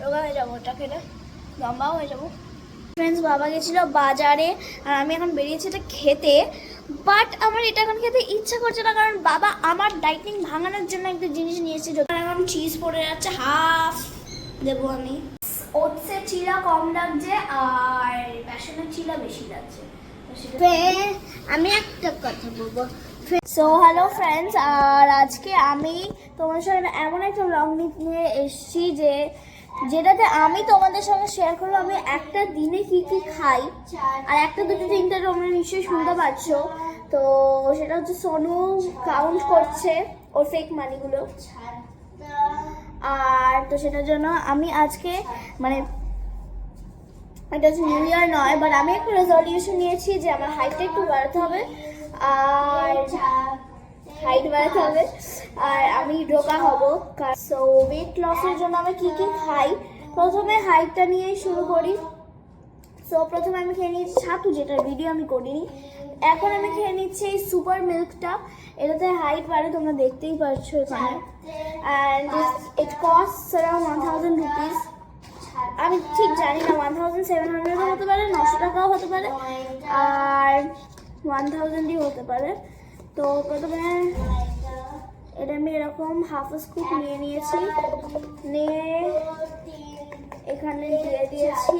রোগা হয়ে যাব ওটা খেলে। লম্বাও হয়ে যাব। ফ্রেন্ডস বাবা গেছিল বাজারে আর আমি এখন বেরিয়েছি এটা খেতে। বাট আমার এটা এখন খেতে ইচ্ছা করছে না কারণ বাবা আমার ডাইটিং ভাঙানোর জন্য একটা জিনিস নিয়েছে এখন চিজ পড়ে যাচ্ছে হাফ দেবো আমি। ওটসের চিলা কম লাগছে আর বেসনের চিলা বেশি লাগছে। আমি একটা কথা বলব। সো হ্যালো ফ্রেন্ডস আর আজকে আমি তোমার সঙ্গে এমন একটা লং নিয়ে এসেছি যে যেটাতে আমি তোমাদের সঙ্গে শেয়ার করব, আমি একটা দিনে কি কি খাই, আর একটা দুটো তিনটে তোমরা নিশ্চয়ই শুনতে পাচ্ছ। তো সেটা হচ্ছে সোনু কাউন্ট করছে ওর ফেক মানিগুলো আর তো সেটার জন্য আমি আজকে মানে এটা হচ্ছে নিউ ইয়ার নয় বাট আমি একটা রেজলিউশন নিয়েছি যে আমার হাইটটা একটু বাড়াতে হবে। আর হাইট বাড়াতে হবে। আর আমি রোগা হব সো ওয়েট লসের জন্য আমি কি কি খাই প্রথমে হাইটটা নিয়েই শুরু করি। সো প্রথমে আমি খেয়ে নিয়েছি ছাতু, যেটার ভিডিও আমি করিনি। এখন আমি খেয়ে নিচ্ছি এই সুপার মিল্কটা এটাতে হাইট বাড়ে, তোমরা দেখতেই পাচ্ছ এখানে। And it cost around one thousand rupees আমি ঠিক জানি না ওয়ান থাউজেন্ড সেভেন হান্ড্রেডও হতে পারে, নশো টাকাও হতে পারে। আর ওয়ান থাউজেন্ডই হতে পারে। তো প্রথমে এটা আমি এরকম হাফ স্কুপ নিয়ে নিয়েছি। নিয়ে এখানে দিয়ে দিয়েছি।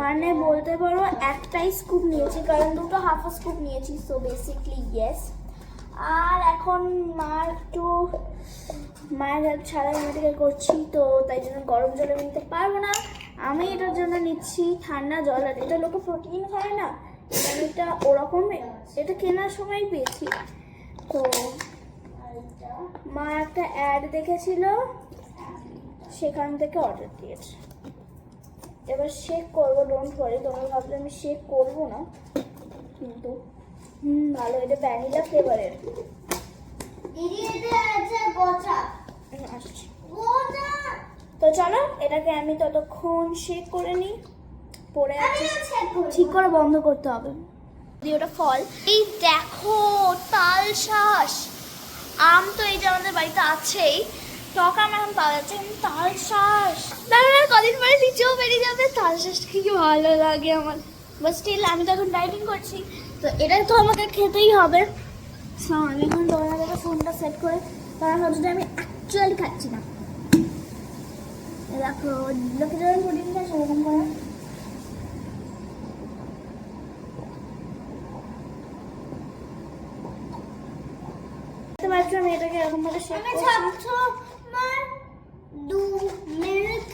মানে বলতে পারো একটাই স্কুপ নিয়েছি, কারণ দুটো হাফ স্কুপ নিয়েছি সো বেসিকলি ইয়েস আর এখন মা একটু, মায়ের হেল্প ছাড়া আমি করছি, তো তাই জন্য গরম জলে নিতে পারব না। আমি এটার জন্য নিচ্ছি ঠান্ডা জল আর এটা লোকে প্রোটিন খায় না আমি এটা ওরকম এটা কেনার সময় পেয়েছি। তো মা একটা অ্যাড দেখেছিল সেখান থেকে অর্ডার দিয়েছে। এবার শেক করব ডোন্ট ওয়ারি তোমরা ভাবলে আমি শেক করব না কিন্তু হুম ভালো এটা ভ্যানিলা ফ্লেভারের দিদি এটা আছে গোটা আসছি। তো চলো এটাকে আমি ততক্ষণ শেক করে নিই। পরে ঠিক করে বন্ধ করতে হবে। দিয়ে ওটা ফল এই দেখো তাল শ্বাস আম তো এই যে আমাদের বাড়িতে আছেই। টক আম এখন পাওয়া যাচ্ছে কিন্তু তাল শ্বাস দাঁড়া কদিন পরে নিচেও বেরিয়ে যাবে। তাল শ্বাসটা কি ভালো লাগে আমার। বাট স্টিল আমি তো এখন ডাইটিং করছি। তো এটা তো আমাকে খেতেই হবে। So, আমি এখন তোমাদের ফোনটা সেট করে তারা ভাবছি যে আমি অ্যাকচুয়ালি খাচ্ছি না। দেখো লোকে যেমন প্রোটিন খায় সেরকম করে। দেখতে আমি এটাকে এরকম ভাবে শেক করছি। দু মিল্ক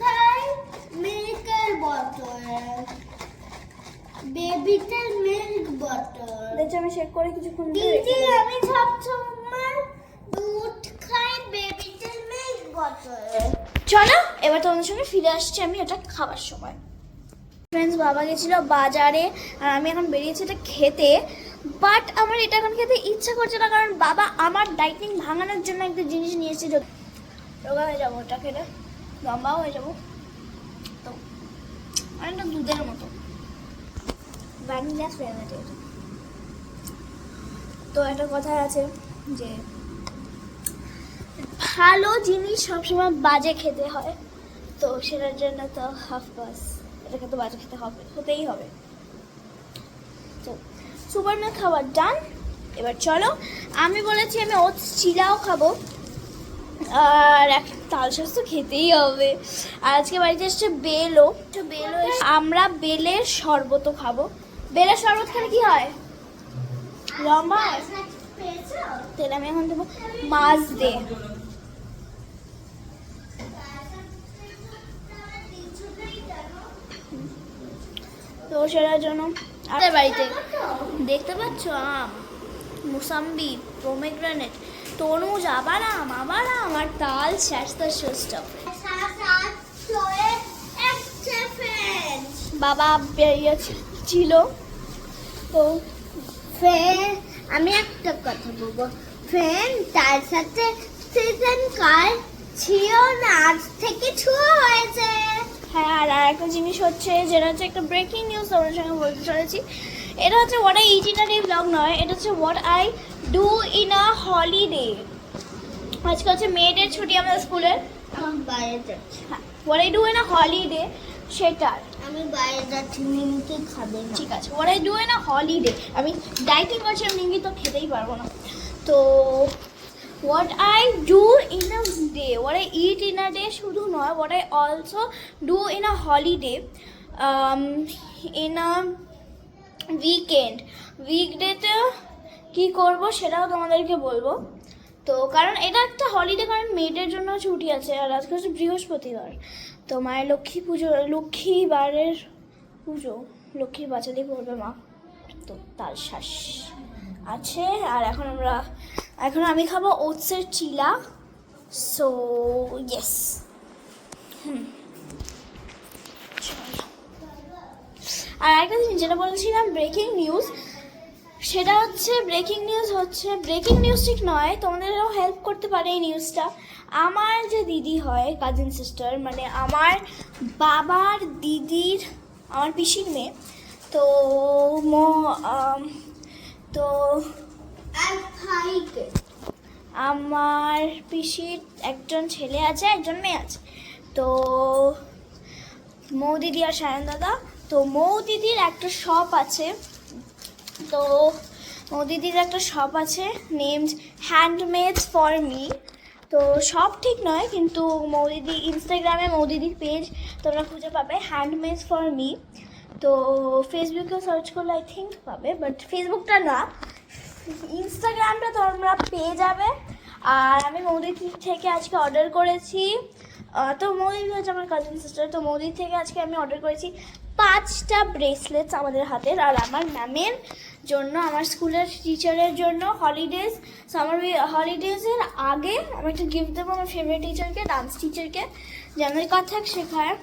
খাই মিল্কের বোতল বেবিতে মিল্ক বোতল দেখছি আমি শেক করে কিছুক্ষণ দিদি আমি ছাত্র মার দুধ খাই বেবিতে মিল্ক বোতল চলো, এবার তোমাদের সঙ্গে ফিরে আসছি আমি এটা খাবার সময়। ফ্রেন্ডস বাবা গেছিল বাজারে, আর আমি এখন বেরিয়েছি এটা খেতে বাট আমার এটা এখন খেতে ইচ্ছা করছে না, কারণ বাবা আমার ডাইটিং ভাঙানোর জন্য একটা জিনিস নিয়েছে রোগা হয়ে যাব ওটা খেলে লম্বাও হয়ে যাব, তো অনেকটা দুধের মতো। ভ্যানিলা ফ্লেভারের তো একটা কথা আছে যে ভালো জিনিস সবসময় বাজে খেতে হয়। তো সেটার জন্য তো অফকোর্স এটাকে তো বাজে খেতে হবে, হতেই হবে। তো মিল্ক খাবার ডান এবার চলো, আমি বলেছি আমি ওটস চিলাও খাব। আর এক তাল শাঁস তো খেতেই হবে। আর আজকে বাড়িতে এসছে বেলও। তো বেলও আমরা বেলের শরবতও খাব। বেলের শরবত খেলে কি হয়? লম্বা তাহলে আমি এখন দেবো মাছ দে। তো সেটার জন্য আমাদের বাড়িতে। দেখতে পাচ্ছ আম মুসাম্বি প্রোমেগ্রানেট তরমুজ আবার আম আবার আম আর তাল স্যাস্তা সুস্টপ বাবা বেরিয়েছে ছিল। তো আমি একটা কথা বলব। ফ্রেন্ড তার সাথে সিজন কার ছিও না আজ থেকে ছুয়া হয়েছে। হ্যাঁ আর আরেকটা জিনিস হচ্ছে যেটা হচ্ছে একটা ব্রেকিং নিউজ তোমাদের সঙ্গে বলতে চলেছি। এটা হচ্ছে what I eat in a blog নয় এটা হচ্ছে what I do in a holiday আজকে হচ্ছে মেয়েদের ছুটি আমাদের স্কুলের বাইরে যাচ্ছি। What I do in a holiday সেটার আমি বাইরে যাচ্ছি নিমকি খাবে ঠিক আছে what I do in a holiday আমি ডাইটিং করছি আমি নিঙ্গি তো খেতেই পারব না। তো what I do in a day what I eat in a day শুধু নয় what I also do in a holiday in a weekend উইকডেতে কী করব সেটাও তোমাদেরকে বলব। তো কারণ এটা একটা হলিডে কারণ মেয়েদের জন্য ছুটি আছে, আর আজকে হচ্ছে বৃহস্পতিবার। তো মায়ের লক্ষ্মী পুজো, লক্ষ্মীবারের পুজো, লক্ষ্মীর বাচ্চা দিয়ে করবে মা। তো তার শ্বাস আছে, আর এখন আমরা, এখন আমি খাব ওটসের চিলা। সো ইয়েস হুম। আর একটা জিনিস যেটা বলছিলাম ব্রেকিং নিউজ সেটা হচ্ছে ব্রেকিং নিউজ হচ্ছে ব্রেকিং নিউজ ঠিক নয়, তোমাদেরও হেল্প করতে পারে এই নিউজটা আমার যে দিদি হয় কাজিন সিস্টার মানে আমার বাবার দিদির, আমার পিসির মেয়ে, তো তো আমার পিসির একজন ছেলে আছে, একজন মেয়ে আছে। তো মৌ দিদি আর সায়ন দাদা। তো মৌ দিদির একটা শপ আছে। তো মৌ দিদির একটা শপ আছে নেমড হ্যান্ডমেডস ফর মি তো সব ঠিক নয়, কিন্তু মৌদিদি ইনস্টাগ্রামে মৌদিদির পেজ তোমরা খুঁজে পাবে হ্যান্ডমেডস ফর মি তো ফেসবুকেও সার্চ করলে আই থিঙ্ক পাবে বাট ফেসবুকটা না। ইনস্টাগ্রামটা তোমরা পেয়ে যাবে। আর আমি মৌদি থেকে আজকে অর্ডার করেছি। তো মৌদি হচ্ছে আমার কাজিন সিস্টার তো মৌদি থেকে আজকে আমি অর্ডার করেছি পাঁচটা ব্রেসলেটস আমাদের হাতের, আর আমার ম্যামের জন্য আমার স্কুলের টিচারের জন্য হলিডেজ সামার হলিডেজের আগে আমি একটা গিফট দেবো আমার ফেভারিট টিচারকে ডান্স টিচারকে যে আমাদের কথা শেখায়।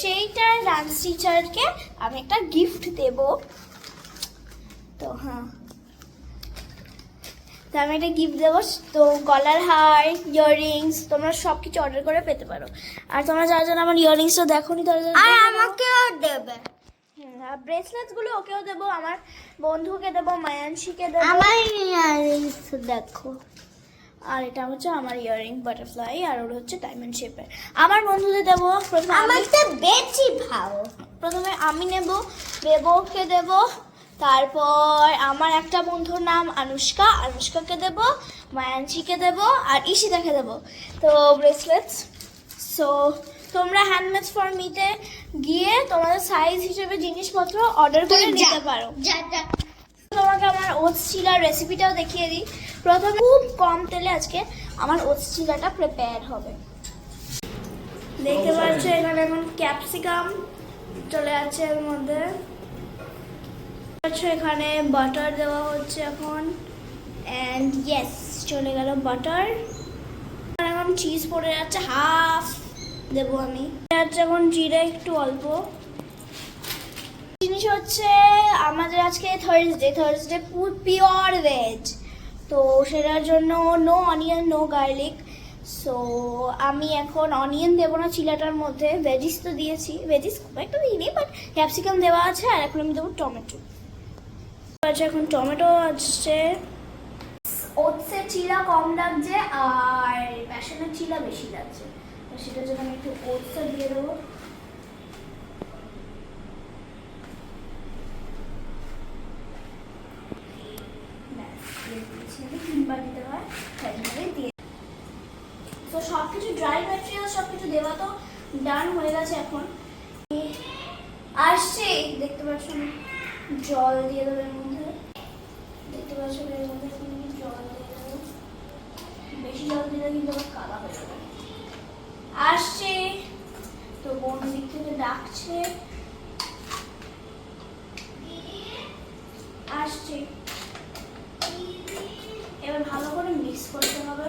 সেইটার ডান্স টিচারকে আমি একটা গিফট দেবো। তো হ্যাঁ। তো আমি একটা গিফট দেবো। তো গলার হার ইয়াররিংস তোমরা সব কিছু অর্ডার করে পেতে পারো। আর তোমরা যারা যারা আমার ইয়াররিংসটা দেখো নি তারা আর আমাকেও দেবে। ব্রেসলেটসগুলো ওকেও দেবো আমার বন্ধুকে দেবো মায়ানসিকে দেবো। আমার ইয়ারিংস দেখো। আর এটা হচ্ছে আমার ইয়াররিং বাটারফ্লাই আর ওটা হচ্ছে ডায়মন্ড শেপের আমার বন্ধুদের দেবো প্রথমে আমি আমাকে বেশি ভালো। প্রথমে আমি নেব বেবকে দেব তারপর আমার একটা বন্ধুর নাম আনুষ্কা আনুষ্কাকে দেব মায়ানসিকে দেব আর ঈশিতাকে দেব। তো ব্রেসলেটস সো তোমরা হ্যান্ডমেডস ফর মিতে গিয়ে তোমাদের সাইজ হিসেবে জিনিসপত্র অর্ডার করে নিতে পারো। তোমাকে আমার ওটস চিলার রেসিপিটাও দেখিয়ে দিই। প্রথমে খুব কম তেলে আজকে আমার ওটস চিলাটা প্রিপেয়ার হবে। দেখতে পাচ্ছ এখানে এখন ক্যাপসিকাম চলে যাচ্ছে এর মধ্যে। পাচ্ছ এখানে বাটার দেওয়া হচ্ছে এখন। অ্যান্ড ইয়েস চলে গেল বাটার এখন চিজ পড়ে যাচ্ছে হাফ দেবো আমি। যাচ্ছে এখন জিরে একটু অল্প। জিনিস হচ্ছে, আমাদের আজকে Thursday Thursday pure pure veg তো সেটার জন্য no onion no garlic so আমি এখন অনিয়ন দেবো না চিলাটার মধ্যে। ভেজিস তো দিয়েছি। ভেজিস খুব একটা দিইনি বাট ক্যাপসিকাম দেওয়া আছে। আর এখন আমি দেবো টমেটো। আচ্ছা এখন টমেটো আসছে। ওটসের চিলা কম লাগছে, আর বেসনের চিলা বেশি লাগছে। সেটার জন্য আমি একটু ওটসটা দিয়ে দেবো। তো সব কিছু ড্রাই ম্যাটেরিয়াল সব দেওয়া তো ডান হয়ে গেছে এখন। আসছে, দেখতে পাচ্ছ জল দিয়ে দেবো এর মধ্যে। দেখতে পাচ্ছ এর মধ্যে জল দিয়ে দেবো। বেশি জল দিলে কিন্তু আবার কালা হয়ে যাবে। আসছে। তো বোন দিক থেকে ডাকছে? আসছে। এবার ভালো করে মিক্স করতে হবে।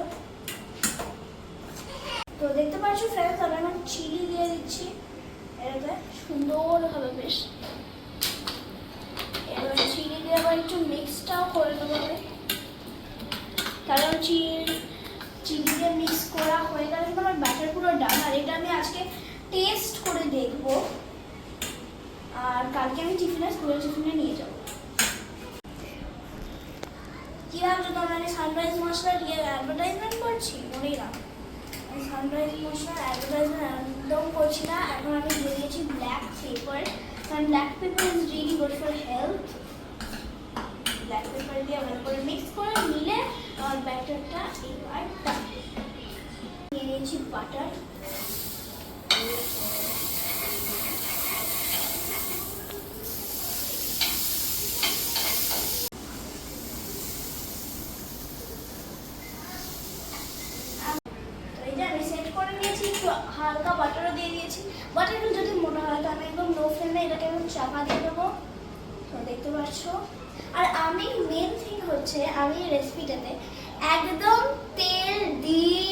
তো দেখতে পাচ্ছ ফ্রেন্ডস, আমি এখন চিলি দিয়ে দিচ্ছি। এটাতে সুন্দর হবে বেশ। এবার চিলি দিয়ে আবার একটু মিক্সটাও করে দেবো আমি। কারণ চিলি দিয়ে মিক্স করা হয়ে গেলে আমার ডান, আর এটা আমি আজকে টেস্ট করে দেখব। আর কালকে আমি টিফিনে স্কুলের টিফিনে নিয়ে যাব। কি ভাবছ তোমরা, আমি সানরাইজ মশলা দিয়ে অ্যাডভার্টাইজমেন্ট করছি? মনেই না সানরাইজ মশলা অ্যাডভার্টাইজমেন্ট একদম করছি না। এখন আমি দিয়ে দিয়েছি ব্ল্যাক পেপার কারণ black pepper is really good for health black pepper দিয়ে ভালো করে মিক্স করে নিলে আমার ব্যাটারটা এবার নিয়েছি বাটার হালকা বাটারও দিয়ে দিয়েছি। যদি হয় একদম এটাকে একদম চাপা দিয়ে দেবো। দেখতে আর আমি মেন থিং হচ্ছে, আমি রেসিপিটাতে একদম তেল তো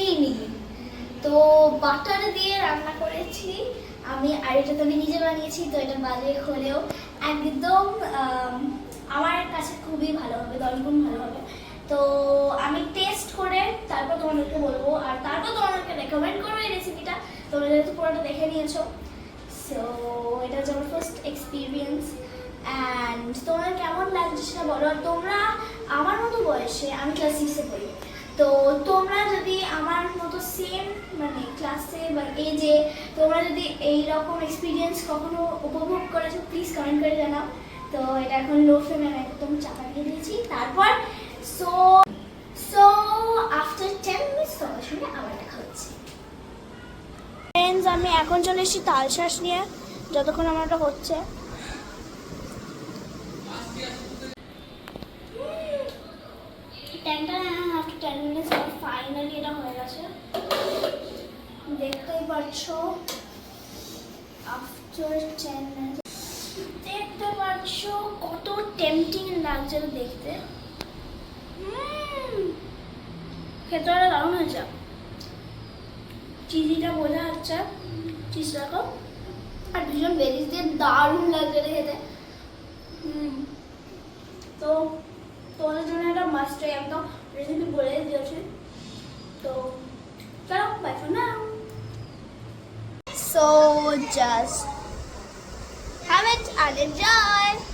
বাটার দিয়ে রান্না করেছি। আমি আর এটা তো আমি নিজে বানিয়েছি, তো এটা বাজে হলেও একদম আমার কাছে খুবই ভালো হবে দশগুণ ভালো হবে। তো আমি টেস্ট করে তারপর তোমাদেরকে বলব, আর তারপর তোমাদেরকে রেকমেন্ড করব এই রেসিপিটা তোমরা যেহেতু পুরোটা দেখে নিয়েছো। সো এটা হচ্ছে আমার ফার্স্ট এক্সপিরিয়েন্স অ্যান্ড তোমাদের কেমন লাগছে সেটা বলো। আর তোমরা আমার মতো বয়সে, আমি ক্লাস সিক্সে পড়ি। তো তোমরা যদি আমার মতো সেম মানে এই যে তোমরা যদি এক্সপিরিয়েন্স কখনো উপভোগ করেছ প্লিজ কমেন্ট করে জানাও। তো এটা এখন লো ফ্লেমে আমি একদম চাপা দিয়ে দিয়েছি। তারপর so so after ten minutes তোমার সঙ্গে আবার দেখা হচ্ছে। ফ্রেন্ডস আমি এখন চলে এসেছি তাল শ্বাস নিয়ে, যতক্ষণ আমার হচ্ছে টেনটা আফটার টেন মিনিটস আমার ফাইনালি এটা হয়ে গেছে দেখতেই পাচ্ছ খেতে তো তোমাদের জন্য একটা মাস্ট একদম রেসিপি বলে দিয়েছি। তো চলো bye for just and enjoy!